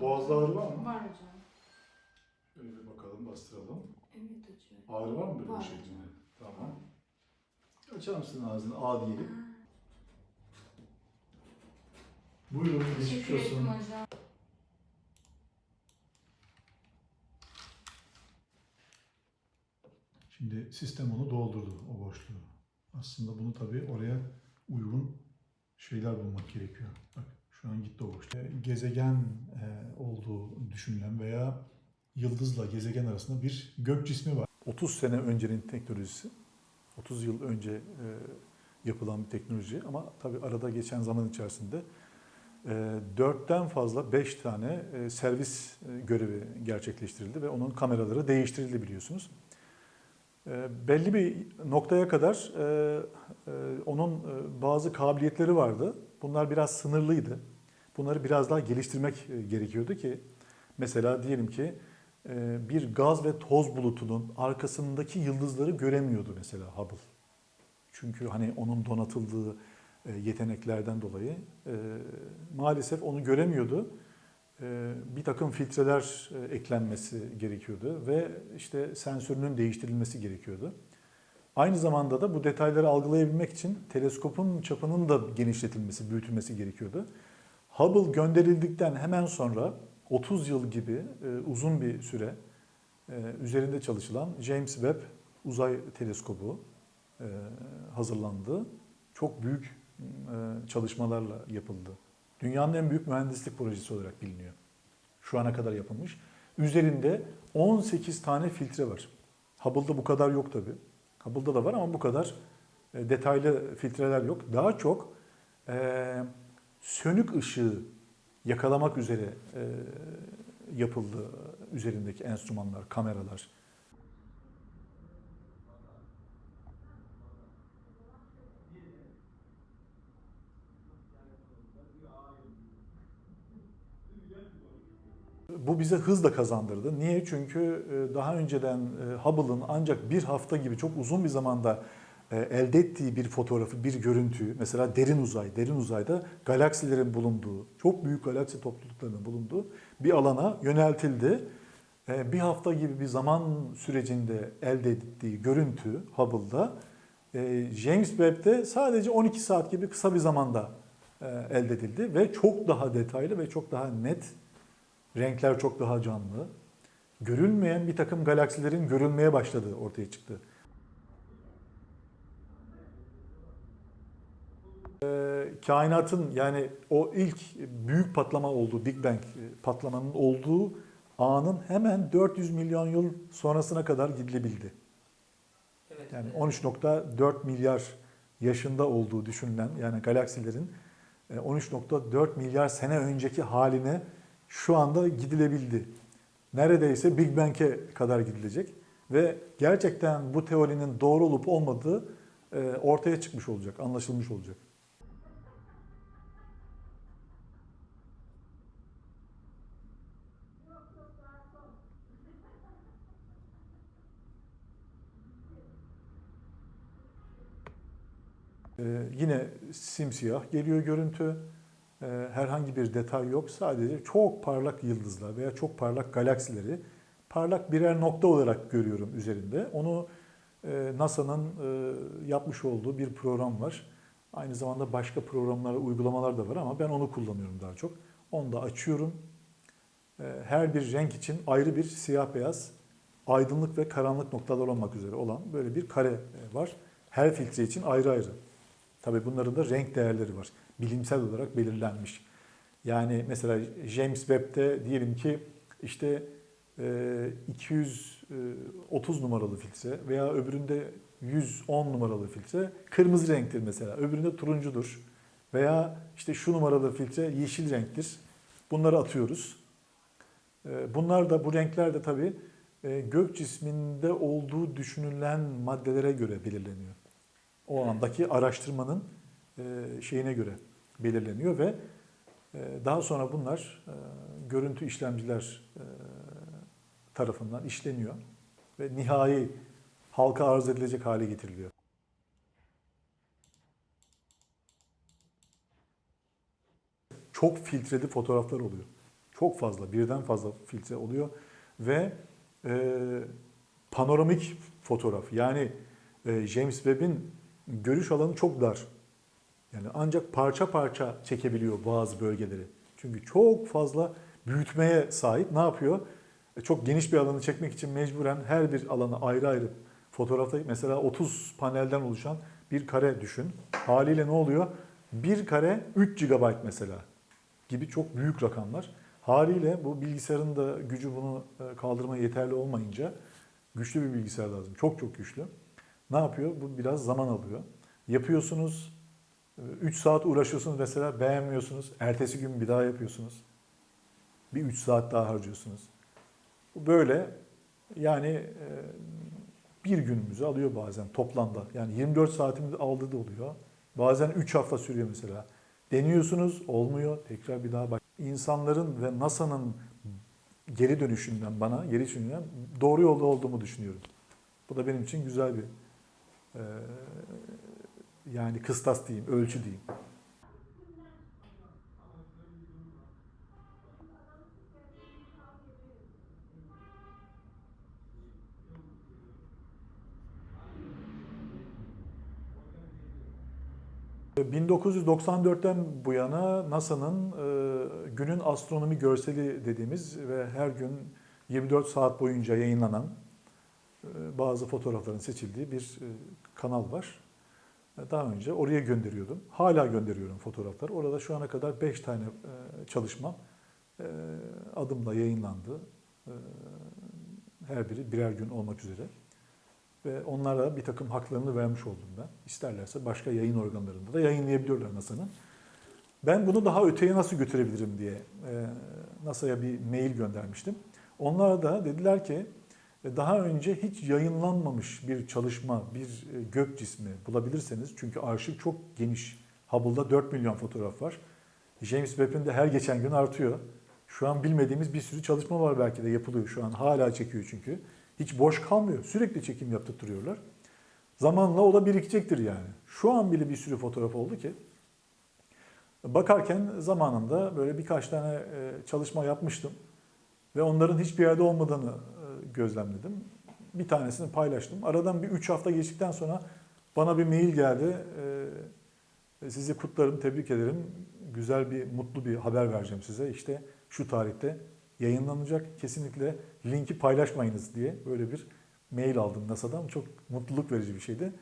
Boğazda ağrı var mı? Var hocam. Şöyle bir bakalım, bastıralım. Evet hocam. Ağrı var mı böyle Var bir şekilde? Tamam. Açar mısın ağzını? A diyelim. Buyurun, geçmiş Teşekkür olsun. ederim hocam. Şimdi sistem onu doldurdu, o boşluğu. Aslında bunu tabii oraya uygun şeyler bulmak gerekiyor. Bak şu an gitti o boşluk. Gezegen olduğu düşünülen veya yıldızla gezegen arasında bir gök cismi var. 30 sene öncenin teknolojisi. 30 yıl önce e, yapılan bir teknoloji ama tabii arada geçen zaman içerisinde e, dörtten fazla 5 tane e, servis e, görevi gerçekleştirildi ve onun kameraları değiştirildi biliyorsunuz. Belli bir noktaya kadar onun bazı kabiliyetleri vardı. Bunlar biraz sınırlıydı. Bunları biraz daha geliştirmek e, gerekiyordu ki mesela diyelim ki e, bir gaz ve toz bulutunun arkasındaki yıldızları göremiyordu mesela Hubble. Çünkü hani onun donatıldığı e, yeteneklerden dolayı maalesef onu göremiyordu. Bir takım filtreler eklenmesi gerekiyordu ve işte sensörünün değiştirilmesi gerekiyordu. Aynı zamanda da bu detayları algılayabilmek için teleskopun çapının da genişletilmesi, büyütülmesi gerekiyordu. Hubble gönderildikten hemen sonra 30 yıl gibi e, uzun bir süre e, üzerinde çalışılan James Webb Uzay Teleskobu e, hazırlandı. Çok büyük e, çalışmalarla yapıldı. Dünyanın en büyük mühendislik projesi olarak biliniyor. Şu ana kadar yapılmış. Üzerinde 18 tane filtre var. Hubble'da bu kadar yok tabi. Hubble'da da var ama bu kadar e, detaylı filtreler yok. Daha çok e, sönük ışığı yakalamak üzere e, yapıldı üzerindeki enstrümanlar, kameralar. Bu bize hız da kazandırdı. Niye? Çünkü e, daha önceden e, Hubble'ın ancak bir hafta gibi çok uzun bir zamanda elde ettiği bir fotoğrafı, bir görüntüyü, mesela derin uzay, derin uzayda galaksilerin bulunduğu, çok büyük galaksi topluluklarının bulunduğu bir alana yöneltildi. E, Bir hafta gibi bir zaman sürecinde elde ettiği görüntü Hubble'da e, James Webb'de sadece 12 saat gibi kısa bir zamanda e, elde edildi ve çok daha detaylı ve çok daha net Renkler çok daha canlı. Görülmeyen bir takım galaksilerin görülmeye başladığı ortaya çıktı. Ee, kainatın yani o ilk büyük patlama olduğu, Big Bang patlamanın olduğu anın hemen 400 milyon yıl sonrasına kadar gidilebildi. Evet. Yani 13.4 milyar yaşında olduğu düşünülen yani galaksilerin e, 13.4 milyar sene önceki haline şu anda gidilebildi. Neredeyse Big Bang'e kadar gidilecek ve gerçekten bu teorinin doğru olup olmadığı e, ortaya çıkmış olacak, anlaşılmış olacak. Ee, yine simsiyah geliyor görüntü. Ee, herhangi bir detay yok. Sadece çok parlak yıldızlar veya çok parlak galaksileri parlak birer nokta olarak görüyorum üzerinde. Onu e, NASA'nın e, yapmış olduğu bir program var. Aynı zamanda başka programlar, uygulamalar da var ama ben onu kullanıyorum daha çok. Onu da açıyorum. E, Her bir renk için ayrı bir siyah beyaz aydınlık ve karanlık noktalar olmak üzere olan böyle bir kare e, var. Her filtre için ayrı ayrı. Tabii bunların da renk değerleri var. Bilimsel olarak belirlenmiş. Yani mesela James Webb'de diyelim ki işte e, 230 numaralı filtre veya öbüründe 110 numaralı filtre kırmızı renktir mesela. Öbüründe turuncudur. Veya işte şu numaralı filtre yeşil renktir. Bunları atıyoruz. E, Bunlar da bu renkler de tabii e, gök cisminde olduğu düşünülen maddelere göre belirleniyor. O andaki araştırmanın e, şeyine göre belirleniyor ve e, daha sonra bunlar e, görüntü işlemciler tarafından işleniyor ve nihai halka arz edilecek hale getiriliyor. Çok filtreli fotoğraflar oluyor. Çok fazla, birden fazla filtre oluyor ve e, panoramik fotoğraf. Yani e, James Webb'in görüş alanı çok dar. Yani ancak parça parça çekebiliyor bazı bölgeleri. Çünkü çok fazla büyütmeye sahip. Ne yapıyor? E, Çok geniş bir alanı çekmek için mecburen her bir alanı ayrı ayrı fotoğrafta mesela 30 panelden oluşan bir kare düşün. Haliyle ne oluyor? Bir kare 3 GB mesela gibi çok büyük rakamlar. Haliyle bu bilgisayarın da gücü bunu e, kaldırmaya yeterli olmayınca güçlü bir bilgisayar lazım. Çok çok güçlü. Ne yapıyor? Bu biraz zaman alıyor. Yapıyorsunuz, 3 saat uğraşıyorsunuz mesela beğenmiyorsunuz. Ertesi gün bir daha yapıyorsunuz. Bir 3 saat daha harcıyorsunuz. Bu böyle yani e, bir günümüzü alıyor bazen toplamda. Yani 24 saatimizi aldığı da oluyor. Bazen 3 hafta sürüyor mesela. Deniyorsunuz olmuyor tekrar bir daha bak. İnsanların ve NASA'nın geri dönüşünden bana geri dönüşünden doğru yolda olduğumu düşünüyorum. Bu da benim için güzel bir e, yani kıstas diyeyim, ölçü diyeyim. E, 1994'ten bu yana NASA'nın e, günün astronomi görseli dediğimiz ve her gün 24 saat boyunca yayınlanan e, bazı fotoğrafların seçildiği bir e, kanal var. E, Daha önce oraya gönderiyordum. Hala gönderiyorum fotoğraflar. Orada şu ana kadar 5 tane e, çalışmam e, adımla yayınlandı. Her biri birer gün olmak üzere. Ve onlara bir takım haklarını vermiş oldum ben. İsterlerse başka yayın organlarında da yayınlayabiliyorlar NASA'nın. Ben bunu daha öteye nasıl götürebilirim diye NASA'ya bir mail göndermiştim. Onlar da dediler ki daha önce hiç yayınlanmamış bir çalışma, bir e, gök cismi bulabilirseniz çünkü arşiv çok geniş. Hubble'da 4 milyon fotoğraf var. James Webb'in de her geçen gün artıyor. Şu an bilmediğimiz bir sürü çalışma var belki de yapılıyor şu an. Hala çekiyor çünkü. Hiç boş kalmıyor. Sürekli çekim yaptırtıyorlar. Zamanla o da birikecektir yani. Şu an bile bir sürü fotoğraf oldu ki. Bakarken zamanında böyle birkaç tane e, çalışma yapmıştım. Ve onların hiçbir yerde olmadığını gözlemledim. Bir tanesini paylaştım. Aradan bir üç hafta geçtikten sonra bana bir mail geldi. E, Sizi kutlarım, tebrik ederim. Güzel bir, mutlu bir haber vereceğim size. İşte şu tarihte yayınlanacak. Kesinlikle linki paylaşmayınız diye böyle bir mail aldım NASA'dan. Çok mutluluk verici bir şeydi.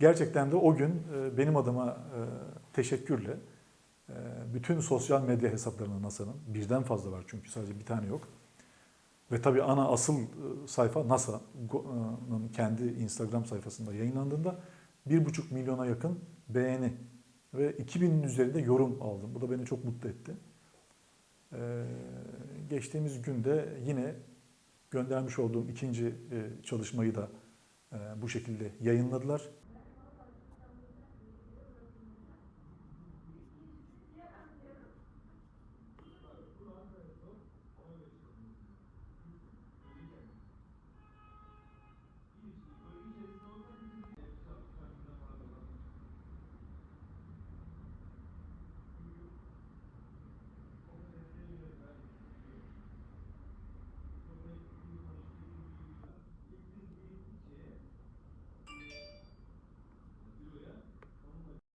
Gerçekten de o gün e, benim adıma e, teşekkürle e, bütün sosyal medya hesaplarına NASA'nın birden fazla var çünkü sadece bir tane yok. Ve tabii ana asıl e, sayfa NASA'nın kendi Instagram sayfasında yayınlandığında 1,5 milyona yakın beğeni ve 2000'in üzerinde yorum aldım. Bu da beni çok mutlu etti. Ee, geçtiğimiz günde yine göndermiş olduğum ikinci e, çalışmayı da e, bu şekilde yayınladılar.